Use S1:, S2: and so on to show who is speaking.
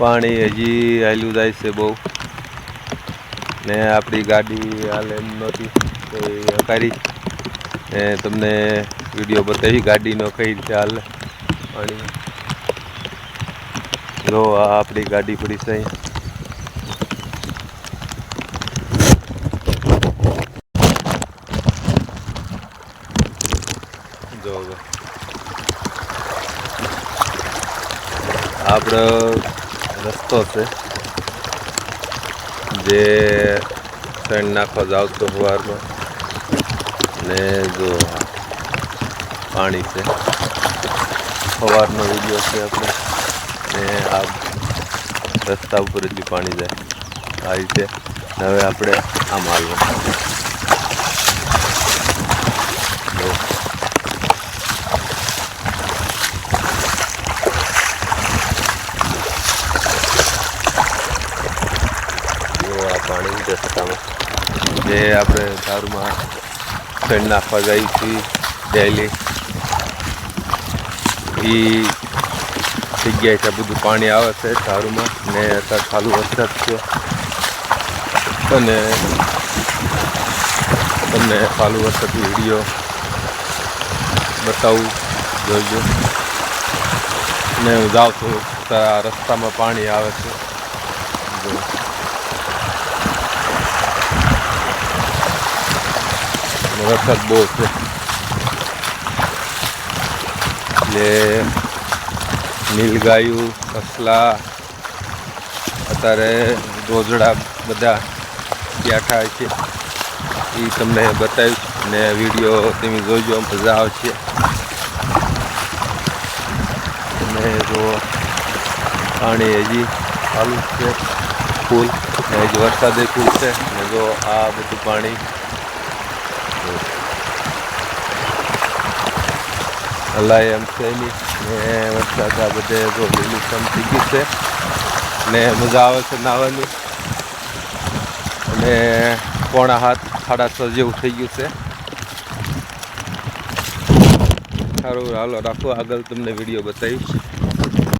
S1: પાણી હજી હાલ્યું જાય છે બહુ. ને આપણી ગાડી હાલ એમ નહોતી હકારી. ને તમને વીડિયો બતાવી, ગાડીનો કઈ રીતે હાલ પાણી જો, આ આપણી ગાડી પડી છે જો. આપણો રસ્તો છે. જે સણ નાખવા જાવ તો સવારમાં ને જો પાણી છે. સવારનો વીડિયો છે આપણે. ને આ રસ્તા ઉપર જ પાણી જાય. આ રીતે. હવે આપણે આમ હાલવું જો. પાણી રસ્તામાં જે આપણે દારૂમાં સણ નાખવા જઈએ છીએ ડેલી એ જગ્યાએ છે બધું પાણી આવે છે દારૂમાં, ને અત્યારે ચાલુ વરસાદ છે. અને તમને ચાલુ વરસાદ વીડિયો બતાવું જોઈજો ને હું જાઉં છું આ રસ્તામાં પાણી આવે છે જો અને વરસાદ બહુ છે એટલે નીલગાયું કસલા અત્યારે રોજડા બધા બેઠા છે. એ તમને બતાવીશ ને વીડિયો તમે જોજો, મજા આવશે. અને જો પાણી હજી ચાલુ છે, ફૂલ. ને હજી વરસાદે ફૂલ છે. ને જો આ બધું પાણી હલાય એમ છે ને વરસાદ આ બધે જો લીલું થઈ ગયું છે. ને મજા આવે છે નાહવાની. અને પોણા હાથ, સાડા છ જેવું થઈ ગયું છે. સારું, હાલો રાખો. આગળ તમને વીડિયો બતાવીશ.